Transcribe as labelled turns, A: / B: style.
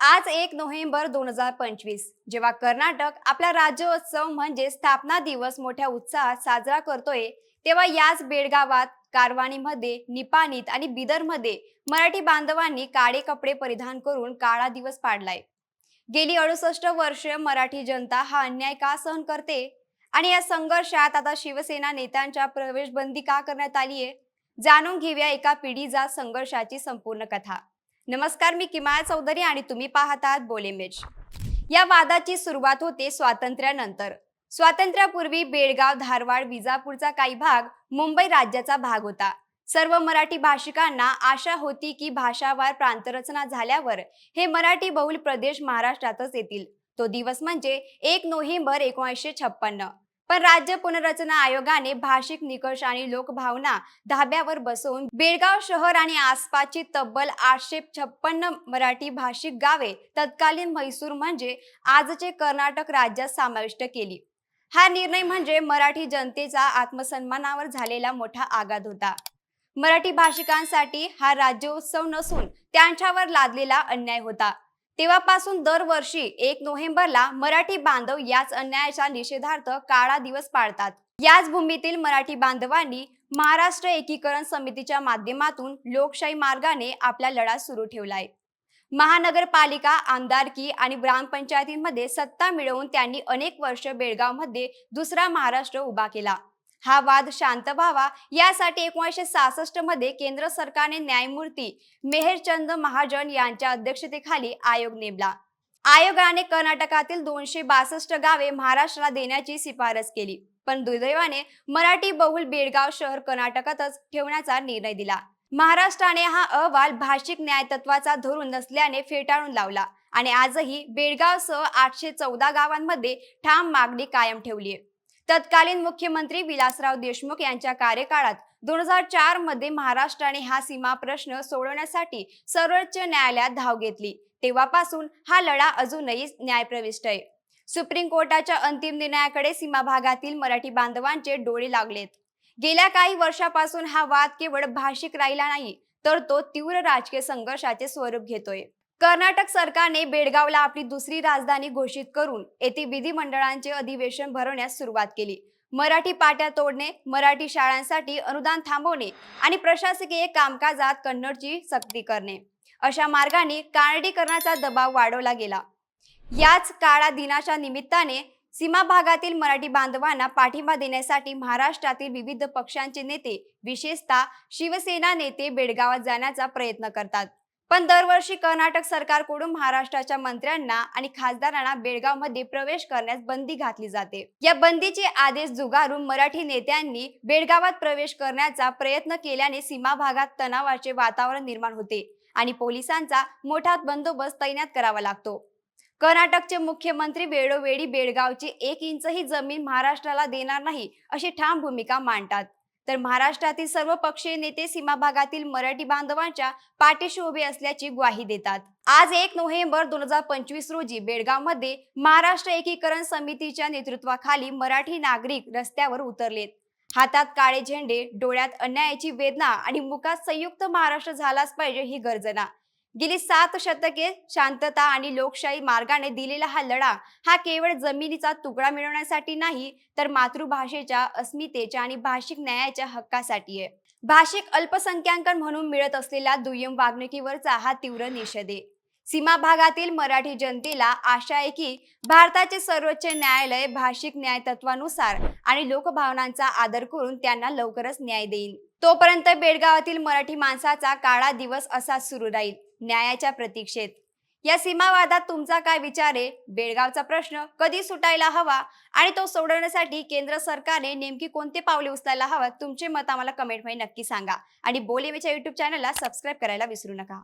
A: आज एक नोव्हेंबर दोन हजार पंचवीस. जेव्हा कर्नाटक आपला राज्योत्सव म्हणजे स्थापना दिवस मोठ्या उत्साहात साजरा करतोय तेव्हा याच बेळगावात कारवाणीमध्ये निपाणीत आणि बिदरमध्ये मराठी बांधवांनी काळे कपडे परिधान करून काळा दिवस पाडलाय. गेली अडुसष्ट वर्ष मराठी जनता हा अन्याय का सहन करते? आणि या संघर्षात आता शिवसेना नेत्यांच्या प्रवेश बंदी का करण्यात आली आहे जाणून घेऊया एका पिढीचा संघर्षाची संपूर्ण कथा. नमस्कार मी किमाया चौधरी आणि तुम्ही पाहत आहात बोलेमेज या वादाची सुरुवात होते स्वातंत्र्यानंतर. स्वातंत्र्यापूर्वी बेळगाव धारवाड विजापूरचा काही भाग मुंबई राज्याचा भाग होता. सर्व मराठी भाषिकांना आशा होती की भाषावार प्रांतरचना झाल्यावर हे मराठी बहुल प्रदेश महाराष्ट्रातच येतील. तो दिवस म्हणजे एक नोव्हेंबर एकोणीसशे छप्पन्न. पण राज्य पुनर्रचना आयोगाने भाषिक निकष आणि लोकभावना धाब्यावर बसवून बेळगाव शहर आणि आसपासची तब्बल आठशे छप्पन्न मराठी भाषिक गावे तत्कालीन म्हैसूर म्हणजे आजचे कर्नाटक राज्यात समाविष्ट केली. हा निर्णय म्हणजे मराठी जनतेचा आत्मसन्मानावर झालेला मोठा आघात होता. मराठी भाषिकांसाठी हा राज्योत्सव नसून त्यांच्यावर लादलेला अन्याय होता. तेव्हापासून दरवर्षी एक नोव्हेंबरला मराठी बांधव याच अन्यायाच्या निषेधार्थ काळा दिवस पाळतात. याच भूमीतील मराठी बांधवांनी महाराष्ट्र एकीकरण समितीच्या माध्यमातून लोकशाही मार्गाने आपला लढा सुरू ठेवलाय. महानगरपालिका आमदारकी आणि ग्रामपंचायतींमध्ये सत्ता मिळवून त्यांनी अनेक वर्ष बेळगावमध्ये दुसरा महाराष्ट्र उभा केला. हा वाद शांत व्हावा. यासाठी एकोणीसशे सहासष्टमध्ये केंद्र सरकारने न्यायमूर्ती मेहरचंद महाजन यांच्या अध्यक्षतेखाली आयोग नेमला. आयोगाने कर्नाटकातील दोनशे बासष्ट गावे महाराष्ट्राला देण्याची शिफारस केली. पण दुर्दैवाने मराठी बहुल बेळगाव शहर कर्नाटकातच ठेवण्याचा निर्णय दिला. महाराष्ट्राने हा अहवाल भाषिक न्यायतत्वाचा धरून नसल्याने फेटाळून लावला आणि आजही बेळगावसह आठशे चौदा गावांमध्ये ठाम मागणी कायम ठेवली आहे तत्कालीन मुख्यमंत्री विलासराव देशमुख यांच्या कार्यकाळात दोन हजार चारमध्ये महाराष्ट्राने हा सीमा प्रश्न सोडवण्यासाठी सर्वोच्च न्यायालयात धाव घेतली. तेव्हापासून हा लढा अजूनही न्यायप्रविष्ट आहे. सुप्रीम कोर्टाच्या अंतिम निर्णयाकडे सीमा भागातील मराठी बांधवांचे डोळे लागलेत. गेल्या काही वर्षापासून हा वाद केवळ भाषिक राहिला नाही तर तो तीव्र राजकीय संघर्षाचे स्वरूप घेतोय. कर्नाटक सरकारने बेळगावला आपली दुसरी राजधानी घोषित करून येथे विधिमंडळांचे अधिवेशन भरवण्यास सुरुवात केली. मराठी पाट्या तोडणे मराठी शाळांसाठी अनुदान थांबवणे आणि प्रशासकीय कामकाजात कन्नडची सक्ती करणे. अशा मार्गाने कानडीकरणाचा दबाव वाढवला गेला. याच काळा दिनाच्या निमित्ताने सीमा भागातील मराठी बांधवांना पाठिंबा देण्यासाठी महाराष्ट्रातील विविध पक्षांचे नेते विशेषतः शिवसेना नेते बेळगावात जाण्याचा प्रयत्न करतात. पण दरवर्षी कर्नाटक सरकारकडून महाराष्ट्राच्या मंत्र्यांना आणि खासदारांना बेळगावमध्ये प्रवेश करण्यास बंदी घातली जाते. या बंदीचे आदेश जुगारून मराठी नेत्यांनी बेळगावात प्रवेश करण्याचा प्रयत्न केल्याने सीमा भागात तणावाचे वातावरण निर्माण होते आणि पोलिसांचा मोठा बंदोबस्त तैनात करावा लागतो. कर्नाटकचे मुख्यमंत्री वेळोवेळी बेळगावची एक इंचही जमीन महाराष्ट्राला देणार नाही अशी ठाम भूमिका मांडतात. तर महाराष्ट्रातील सर्व पक्षीय नेते सीमा भागातील मराठी बांधवांच्या पाठीशी उभे असल्याची ग्वाही देतात. आज एक नोव्हेंबर दोन हजार पंचवीस रोजी बेळगावमध्ये महाराष्ट्र एकीकरण समितीच्या नेतृत्वाखाली मराठी नागरिक रस्त्यावर उतरलेत हातात काळे झेंडे डोळ्यात अन्यायाची वेदना आणि मुखात संयुक्त महाराष्ट्र झालाच पाहिजे ही गर्जना. गेली सात शतके शांतता आणि लोकशाही मार्गाने दिलेला हा लढा हा केवळ जमिनीचा तुकडा मिळवण्यासाठी नाही तर मातृभाषेच्या अस्मितेच्या आणि भाषिक न्यायाच्या हक्कासाठी आहे. भाषिक अल्पसंख्याकन म्हणून मिळत असलेल्या दुय्यम वागणुकीवरचा हा तीव्र निषेध आहे. सीमा भागातील मराठी जनतेला आशा आहे की भारताचे सर्वोच्च न्यायालय भाषिक न्याय तत्वानुसार आणि लोकभावनांचा आदर करून त्यांना लवकरच न्याय देईल. तोपर्यंत बेळगावातील मराठी माणसाचा काळा दिवस असाच सुरू राहील. न्यायाच्या प्रतीक्षेत. या सीमावादात तुमचा काय विचार आहे? बेळगावचा प्रश्न कधी सुटायला हवा आणि तो सोडवण्यासाठी केंद्र सरकारने नेमकी कोणते पावले उचलायला हवा? तुमचे मत आम्हाला कमेंटमध्ये नक्की सांगा. आणि बोलेवेच्या युट्यूब चॅनलला सबस्क्राईब करायला विसरू नका.